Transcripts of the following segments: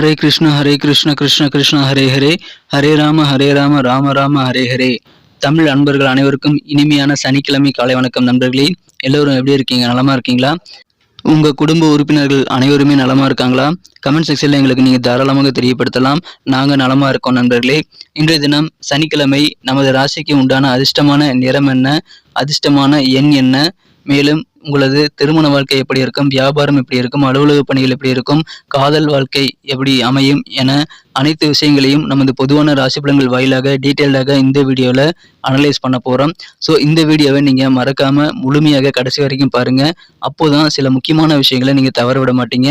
ஹரே கிருஷ்ண ஹரே கிருஷ்ண கிருஷ்ண கிருஷ்ண ஹரே ஹரே ஹரே ராம ஹரே ராம ராம ராம ஹரே ஹரே தமிழ் அன்பர்கள் அனைவருக்கும் இனிமையான சனிக்கிழமை காலை வணக்கம் நண்பர்களே. எல்லோரும் எப்படி இருக்கீங்க? நலமா இருக்கீங்களா? உங்க குடும்ப உறுப்பினர்கள் அனைவருமே நலமா இருக்காங்களா? கமெண்ட் செக்ஷன்ல எங்களுக்கு நீங்க தாராளமாக தெரியப்படுத்தலாம். நாங்க நலமா இருக்கோம் நண்பர்களே. இன்றைய தினம் சனிக்கிழமை நமது ராசிக்கு உண்டான அதிர்ஷ்டமான நிறம் என்ன? அதிர்ஷ்டமான எண் என்ன? மேலும் உங்களது திருமண வாழ்க்கை எப்படி இருக்கும்? வியாபாரம் எப்படி இருக்கும்? அலுவலக பணிகள் எப்படி இருக்கும்? காதல் வாழ்க்கை எப்படி அமையும் என அனைத்து விஷயங்களையும் நமது பொதுவான ராசி பலன்கள் வாயிலாக டீட்டெயில்டாக இந்த வீடியோவில் அனலைஸ் பண்ண போகிறோம் ஸோ இந்த வீடியோவை நீங்கள் மறக்காமல் முழுமையாக கடைசி வரைக்கும் பாருங்கள் அப்போதான் சில முக்கியமான விஷயங்களை நீங்கள் தவற விட மாட்டீங்க.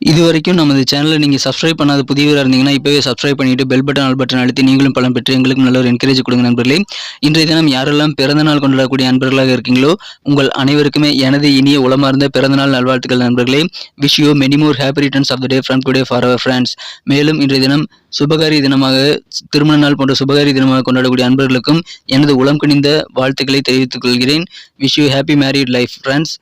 இது வரைக்கும் நமது சேனலை நீங்கள் சப்ஸ்கிரைப் பண்ணாத புதியவராக இருந்தீங்கன்னா இப்போவே சப்ஸ்கிரைப் பண்ணிட்டு பெல் பட்டன் ஆல் பட்டன் அழுத்தி நீங்களும் பலம் பெற்று எங்களுக்கும் நல்ல ஒரு என்கரேஜ் கொடுங்க நண்பர்களே. இன்றைய தினம் யாரெல்லாம் பிறந்த நாள் கொண்டாடக்கூடிய அன்பர்களாக இருக்கீங்களோ உங்கள் அனைவருக்குமே எனது இனிய உளமார்ந்த பிறந்தநாள் நல்வாழ்த்துக்கள் நண்பர்களே. Wish you many more happy returns of the day from today for our friends மேலும் இன்றைய தினம் சுபகாரி தினமாக திருமண நாள் போன்ற சுபகாரி தினமாக கொண்டாடக்கூடிய அன்பர்களுக்கும் எனது உளம் கணிந்த வாழ்த்துக்களை தெரிவித்துக் கொள்கிறேன். Wish you happy married life friends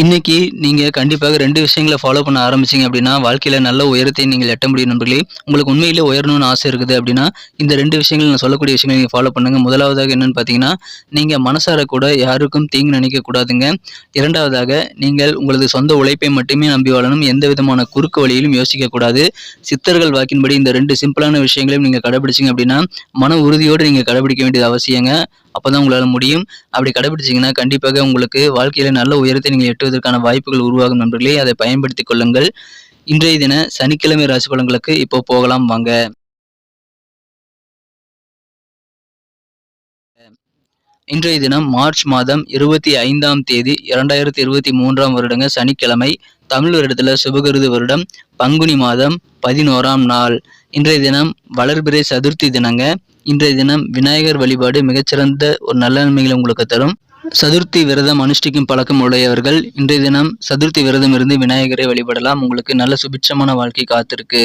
இன்னைக்கு நீங்கள் கண்டிப்பாக ரெண்டு விஷயங்களை ஃபாலோ பண்ண ஆரம்பிச்சிங்க அப்படின்னா வாழ்க்கையில் நல்ல உயரத்தை நீங்கள் எட்ட முடியும் நண்பர்களே. உங்களுக்கு உண்மையிலே உயரணும்னு ஆசை இருக்குது அப்படின்னா இந்த ரெண்டு விஷயங்கள் நான் சொல்லக்கூடிய விஷயங்களை நீங்கள் ஃபாலோ பண்ணுங்கள் முதலாவதாக என்னென்னு பார்த்தீங்கன்னா நீங்கள் மனசார கூட யாருக்கும் தீங்கு நினைக்கக்கூடாதுங்க இரண்டாவதாக நீங்கள் உங்களது சொந்த உழைப்பை மட்டுமே நம்பி வாழணும். எந்த விதமான குறுக்கு வழியிலும் யோசிக்கக்கூடாது சித்தர்கள் வாக்கின்படி இந்த ரெண்டு சிம்பிளான விஷயங்களையும் நீங்கள் கடைபிடிச்சிங்க அப்படின்னா மன உறுதியோடு நீங்கள் கடைபிடிக்க வேண்டியது அவசியங்க. அப்பதான் உங்களால் முடியும். அப்படி கடைபிடிச்சிங்கன்னா கண்டிப்பாக உங்களுக்கு வாழ்க்கையில் நல்ல உயரத்தை நீங்கள் எட்டுவதற்கான வாய்ப்புகள் உருவாகும் நண்பர்களே. அதை பயன்படுத்திக் கொள்ளுங்கள். இன்றைய தின சனிக்கிழமை ராசி பலன்களுக்கு இப்போ போகலாம் வாங்க. இன்றைய தினம் மார்ச் மாதம் இருபத்தி ஐந்தாம் தேதி இரண்டாயிரத்தி இருபத்தி மூன்றாம் வருடங்க சனிக்கிழமை. தமிழ் வருடத்தில் சுபகிருது வருடம். பங்குனி மாதம் பதினோராம் நாள். இன்றைய தினம் வளர்பிறை சதுர்த்தி தினங்க. இன்றைய தினம் விநாயகர் வழிபாடு மிகச்சிறந்த ஒரு நல்ல நன்மைகளை உங்களுக்கு தரும். சதுர்த்தி விரதம் அனுஷ்டிக்கும் பழக்கம் உடையவர்கள் இன்றைய தினம் சதுர்த்தி விரதம் இருந்து விநாயகரை வழிபடலாம். உங்களுக்கு நல்ல சுபிட்சமான வாழ்க்கை காத்திருக்கு.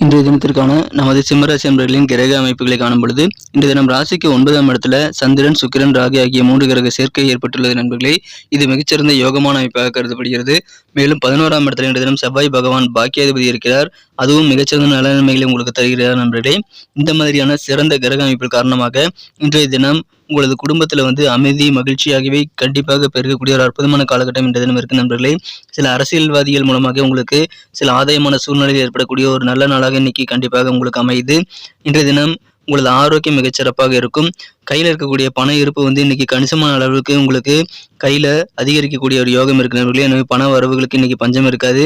இன்றைய தினத்திற்கான நமது சிம்மராசி அன்பர்களின் கிரக அமைப்புகளை காணும் பொழுது இன்றைய தினம் ராசிக்கு ஒன்பதாம் இடத்துல சந்திரன் சுக்கிரன் ராகி ஆகிய மூன்று கிரக சேர்க்கை ஏற்பட்டுள்ளது நண்பர்களே. இது மிகச்சிறந்த யோகமான அமைப்பாக கருதப்படுகிறது. மேலும் பதினோராம் இடத்துல இன்றைய தினம் செவ்வாய் பகவான் பாக்கியாதிபதி இருக்கிறார். அதுவும் மிகச்சிறந்த நலன்மைகளை உங்களுக்கு தருகிறார் நண்பர்களே. இந்த மாதிரியான சிறந்த கிரக அமைப்பு காரணமாக இன்றைய தினம் உங்களது குடும்பத்தில் வந்து அமைதி மகிழ்ச்சி ஆகியவை கண்டிப்பாக பெருகக்கூடிய ஒரு அற்புதமான காலகட்டம் என்ற தினம் இருக்கு நண்பர்களே. சில அரசியல்வாதிகள் மூலமாக உங்களுக்கு சில ஆதாயமான சூழ்நிலையில் ஏற்படக்கூடிய ஒரு நல்ல நாளாக இன்னைக்கு கண்டிப்பாக உங்களுக்கு அமையுது. இன்றைய தினம் உங்களது ஆரோக்கியம் மிகச்சிறப்பாக இருக்கும். கையில் இருக்கக்கூடிய பண இருப்பு வந்து இன்னைக்கு கணிசமான அளவுக்கு உங்களுக்கு கையில் அதிகரிக்கக்கூடிய ஒரு யோகம் இருக்கு நண்பர்களே. எனவே பண வரவுகளுக்கு இன்னைக்கு பஞ்சம் இருக்காது.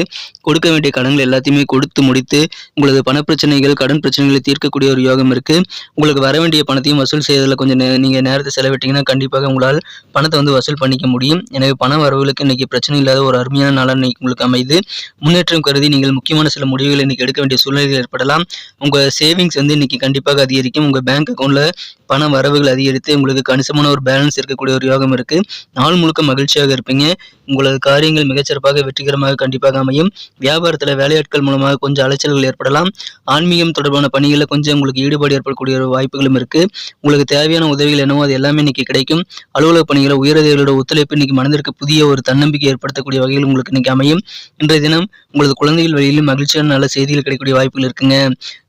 கொடுக்க வேண்டிய கடன்கள் எல்லாத்தையுமே கொடுத்து முடித்து உங்களது பண பிரச்சனைகள் கடன் பிரச்சனைகளை தீர்க்கக்கூடிய ஒரு யோகம் இருக்கு. உங்களுக்கு வர வேண்டிய பணத்தையும் வசூல் செய்வதில் கொஞ்சம் நே நீங்கள் நேரத்தை செலவிட்டீங்கன்னா கண்டிப்பாக உங்களால் பணத்தை வந்து வசூல் பண்ணிக்க முடியும். எனவே பண வரவுகளுக்கு இன்னைக்கு பிரச்சனை இல்லாத ஒரு அருமையான நாளாக இன்னைக்கு உங்களுக்கு அமைது முன்னேற்றம் கருதி நீங்கள் முக்கியமான சில முடிவுகளை இன்னைக்கு எடுக்க வேண்டிய சூழ்நிலைகள் ஏற்படலாம். உங்கள் சேவிங்ஸ் வந்து இன்னைக்கு கண்டிப்பாக அதிகரிக்கும். உங்கள் பேங்க் அக்கௌண்ட்டில் பண வரவுகள் அதிகரித்து உங்களுக்கு கணிசமான ஒரு பேலன்ஸ் இருக்கக்கூடிய ஒரு யோகம் இருக்கு. நாள் முழுக்க மகிழ்ச்சியாக இருப்பீங்க. உங்களது காரியங்கள் மிகச்சிறப்பாக வெற்றிகரமாக கண்டிப்பாக அமையும். வியாபாரத்தில் வேலையாட்கள் மூலமாக கொஞ்சம் அலைச்சல்கள் ஏற்படலாம். ஆன்மீகம் தொடர்பான பணிகளில் கொஞ்சம் உங்களுக்கு ஈடுபாடு ஏற்படக்கூடிய ஒரு வாய்ப்புகளும் இருக்கு. உங்களுக்கு தேவையான உதவிகள் என்னவோ அது எல்லாமே இன்னைக்கு கிடைக்கும். அலுவலக பணிகளை உயரதிகளோட ஒத்துழைப்பு இன்னைக்கு மனதிற்கு புதிய ஒரு தன்னம்பிக்கை ஏற்படுத்தக்கூடிய வகையில் உங்களுக்கு இன்னைக்கு அமையும். இன்றைய தினம் உங்களது குழந்தைகள் வழியிலும் மகிழ்ச்சியான நல்ல செய்திகள் கிடைக்கக்கூடிய வாய்ப்புகள் இருக்குங்க.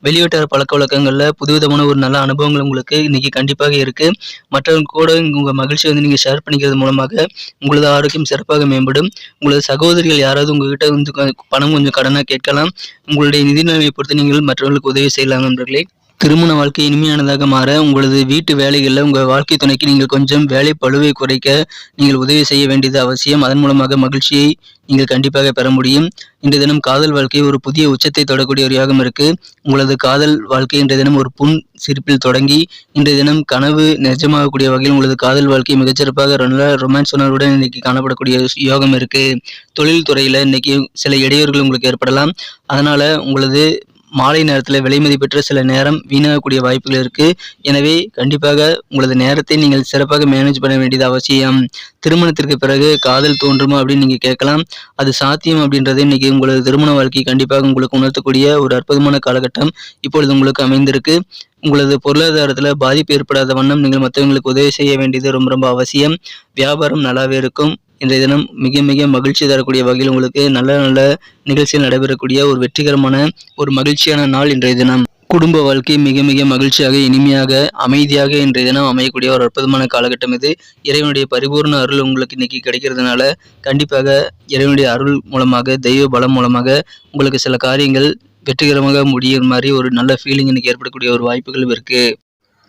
வெளிவட்டார பழக்க வழக்கங்களில் புதுவிதமான ஒரு நல்ல அனுபவங்கள் உங்களுக்கு இன்னைக்கு கண்டிப்பாக இருக்கு. மற்றவங்க கூட உங்கள் மகிழ்ச்சியை வந்து நீங்கள் ஷேர் பண்ணிக்கிறது மூலமாக உங்களது ஆரோக்கியம் சிறப்பாக மேம்படும். உங்களது சகோதரிகள் யாராவது உங்ககிட்ட வந்து பணம் கொஞ்சம் கடனாக கேட்கலாம். உங்களுடைய நிதி நிலைமையை பொறுத்து நீங்கள் மற்றவர்களுக்கு உதவி செய்யலாம் நண்பர்களே. திருமண வாழ்க்கை இனிமையானதாக மாற உங்களது வீட்டு வேலைகளில் உங்கள் வாழ்க்கை துணைக்கு நீங்கள் கொஞ்சம் வேலை பளுவை குறைக்க நீங்கள் உதவி செய்ய வேண்டியது அவசியம். அதன் மூலமாக மகிழ்ச்சியை நீங்கள் கண்டிப்பாக பெற முடியும். இன்றைய தினம் காதல் வாழ்க்கை ஒரு புதிய உச்சத்தை தொடக்கூடிய ஒரு யோகம் இருக்கு. உங்களது காதல் வாழ்க்கை இன்றைய தினம் ஒரு புன் சிரிப்பில் தொடங்கி இன்றைய தினம் கனவு நிஜமாகக்கூடிய வகையில் உங்களது காதல் வாழ்க்கை மிகச்சிறப்பாக நல்ல ரொமான்ஸ் உணர்வுடன் இன்னைக்கு காணப்படக்கூடிய யோகம் இருக்கு. தொழில் துறையில இன்னைக்கு சில இடையூறுகள் உங்களுக்கு ஏற்படலாம். அதனால உங்களது மாலை நேரத்தில் விலை மதிப்பெற்ற சில நேரம் வீணாகக்கூடிய வாய்ப்புகள் இருக்குது எனவே கண்டிப்பாக உங்களது நேரத்தை நீங்கள் சிறப்பாக மேனேஜ் பண்ண வேண்டியது அவசியம். திருமணத்திற்கு பிறகு காதல் தோன்றுமா அப்படின்னு நீங்கள் கேட்கலாம். அது சாத்தியம் அப்படின்றது இன்னைக்கு உங்களது திருமண வாழ்க்கை கண்டிப்பாக உங்களுக்கு உணர்த்தக்கூடிய ஒரு அற்புதமான காலகட்டம் இப்பொழுது உங்களுக்கு அமைந்திருக்கு. உங்களது பொருளாதாரத்தில் பாதிப்பு ஏற்படாத வண்ணம் நீங்கள் மற்றவங்களுக்கு உதவி செய்ய வேண்டியது ரொம்ப ரொம்ப அவசியம். வியாபாரம் நல்லாவே இருக்கும். இன்றைய தினம் மிக மிக மகிழ்ச்சி தரக்கூடிய வகையில் உங்களுக்கு நல்ல நல்ல நிகழ்ச்சியில் நடைபெறக்கூடிய ஒரு வெற்றிகரமான ஒரு மகிழ்ச்சியான நாள் இன்றைய தினம். குடும்ப வாழ்க்கை மிக மிக மகிழ்ச்சியாக இனிமையாக அமைதியாக இன்றைய தினம் அமையக்கூடிய ஒரு அற்புதமான காலகட்டம் இது. இறைவனுடைய பரிபூர்ண அருள் உங்களுக்கு இன்னைக்கு கிடைக்கிறதுனால கண்டிப்பாக இறைவனுடைய அருள் மூலமாக தெய்வ பலம் மூலமாக உங்களுக்கு சில காரியங்கள் வெற்றிகரமாக முடியிற மாதிரி ஒரு நல்ல ஃபீலிங் இன்னைக்கு ஏற்படக்கூடிய ஒரு வாய்ப்புகளும் இருக்குது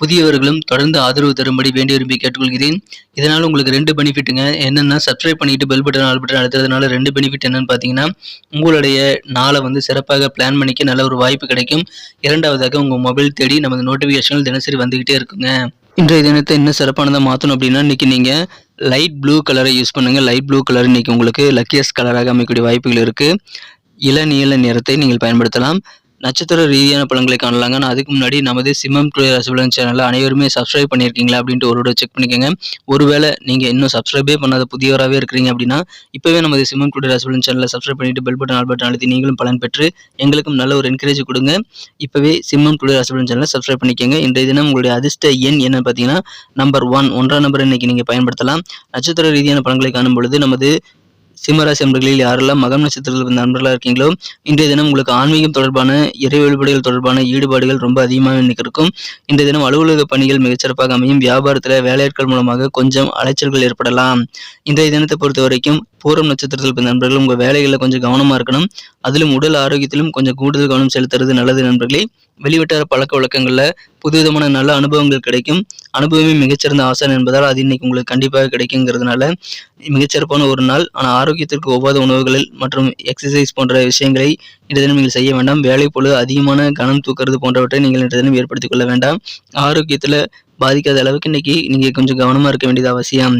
புதியவர்களும் தொடர்ந்து ஆதரவு தரும்படி வேண்டி விரும்பி கேட்டுக்கொள்கிறேன். இதனால் உங்களுக்கு ரெண்டு பெனிஃபிட்டுங்க. என்னென்னா சப்ஸ்கிரைப் பண்ணிட்டு பெல் பட்டன் ஆல் பட்டன் அழுத்துறதுனால ரெண்டு பெனிஃபிட் என்னன்னு பார்த்தீங்கன்னா உங்களுடைய நாளை வந்து சிறப்பாக பிளான் பண்ணிக்க நல்ல ஒரு வாய்ப்பு கிடைக்கும். இரண்டாவதாக உங்கள் மொபைல் தேடி நமது நோட்டிஃபிகேஷன்கள் தினசரி வந்துக்கிட்டே இருக்குங்க. இன்றைய தினத்தை இன்னும் சிறப்பானதாக மாற்றணும் அப்படின்னா இன்றைக்கி நீங்கள் லைட் ப்ளூ கலரை யூஸ் பண்ணுங்கள் லைட் ப்ளூ கலர் இன்றைக்கி உங்களுக்கு லக்கியஸ்ட் கலராக அமைக்கக்கூடிய வாய்ப்புகள் இருக்குது இளநீல நிறத்தை நீங்கள் பயன்படுத்தலாம். நட்சத்திர ரீதியான பலன்களை காணலாங்க. நான் அதுக்கு முன்னாடி நமது சிம்மம் டுடே ரசபலன் சேனலில் அனைவருமே சப்ஸ்கிரைப் பண்ணியிருக்கீங்களா அப்படின்ட்டு ஒரு செக் பண்ணிக்கோங்க. ஒருவேளை நீங்கள் இன்னும் சப்ஸ்கிரைபே பண்ணாத புதியவராகவே இருக்கிறீங்க அப்படின்னா இப்போவே நமது சிம்மம் டுடே ரசபலன் சேனலில் சப்ஸ்கிரைப் பண்ணிட்டு பெல் பட்டன் ஆல் பட்டன் அழுத்தி நீங்களும் பலன் பெற்று எங்களுக்கும் நல்ல ஒரு என்கரேஜ் கொடுங்க. இப்போவே சிம்மம் டுடே ரசபலன் சேனலை சப்ஸ்கிரைப் பண்ணிக்கோங்க. இன்றைய தினம் உங்களுடைய அதிர்ஷ்ட எண் என்னன்னு பார்த்தீங்கன்னா நம்பர் ஒன் ஒன்றாம் நம்பர் இன்னைக்கு நீங்கள் பயன்படுத்தலாம். நட்சத்திர ரீதியான பலன்களை காணும் பொழுது நமது சிம்மராசி நண்பர்களில் யாரெல்லாம் மகம் நட்சத்திரத்தில் இருந்த நண்பர்களாக இருக்கீங்களோ இன்றைய தினம் உங்களுக்கு ஆன்மீகம் தொடர்பான இறை வழிபாடுகள் தொடர்பான ஈடுபாடுகள் ரொம்ப அதிகமாக இன்னைக்கு இருக்கும் இன்றைய தினம் அலுவலக பணிகள் மிகச்சிறப்பாக அமையும். வியாபாரத்தில் வேலையாட்கள் மூலமாக கொஞ்சம் அலைச்சல்கள் ஏற்படலாம். இன்றைய தினத்தை பொறுத்த வரைக்கும் பூரம் நட்சத்திரத்தில் இருந்த நண்பர்கள் உங்கள் வேலைகளில் கொஞ்சம் கவனமாக இருக்கணும். அதிலும் உடல் ஆரோக்கியத்திலும் கொஞ்சம் கூடுதல் கவனம் செலுத்துறது நல்லது நண்பர்களே. வெளிவட்டார பழக்க வழக்கங்களில் புதுவிதமான நல்ல அனுபவங்கள் கிடைக்கும். அனுபவமே மிகச்சிறந்த ஆசான் என்பதால் அது இன்னைக்கு உங்களுக்கு கண்டிப்பாக கிடைக்குங்கிறதுனால மிகச்சிறப்பான ஒரு நாள். ஆனால் ஆரோக்கியத்திற்கு ஒவ்வாத உணவுகளில் மற்றும் எக்ஸசைஸ் போன்ற விஷயங்களை இன்றைய தினம் நீங்கள் செய்ய வேண்டாம். வேலை பொழுது அதிகமான கனம் தூக்கிறது போன்றவற்றை நீங்கள் இன்றைய தினம் ஏற்படுத்திக் கொள்ள வேண்டாம். ஆரோக்கியத்தில் பாதிக்காத அளவுக்கு இன்னைக்கு நீங்க கொஞ்சம் கவனமா இருக்க வேண்டியது அவசியம்.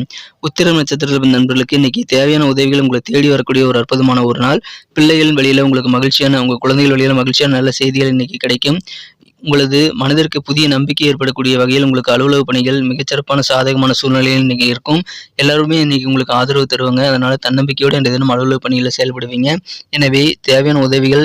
உத்திரம் நட்சத்திரத்தில் நண்பர்களுக்கு இன்னைக்கு தேவையான உதவிகள் உங்களை தேடி வரக்கூடிய ஒரு அற்புதமான ஒரு நாள். பிள்ளைகளின் வழியில உங்களுக்கு மகிழ்ச்சியான உங்க குழந்தைகள் வழியில மகிழ்ச்சியான நல்ல செய்திகள் இன்னைக்கு கிடைக்கும். உங்களது மனதிற்கு புதிய நம்பிக்கை ஏற்படக்கூடிய வகையில் உங்களுக்கு அலுவலக பணிகள் மிகச்சிறப்பான சாதகமான சூழ்நிலையில் இன்னைக்கு இருக்கும். எல்லாருமே இன்னைக்கு உங்களுக்கு ஆதரவு தருவாங்க. அதனால தன்னம்பிக்கையோடு இந்த தினம் அலுவலக பணிகளில் செயல்படுவீங்க. எனவே தேவையான உதவிகள்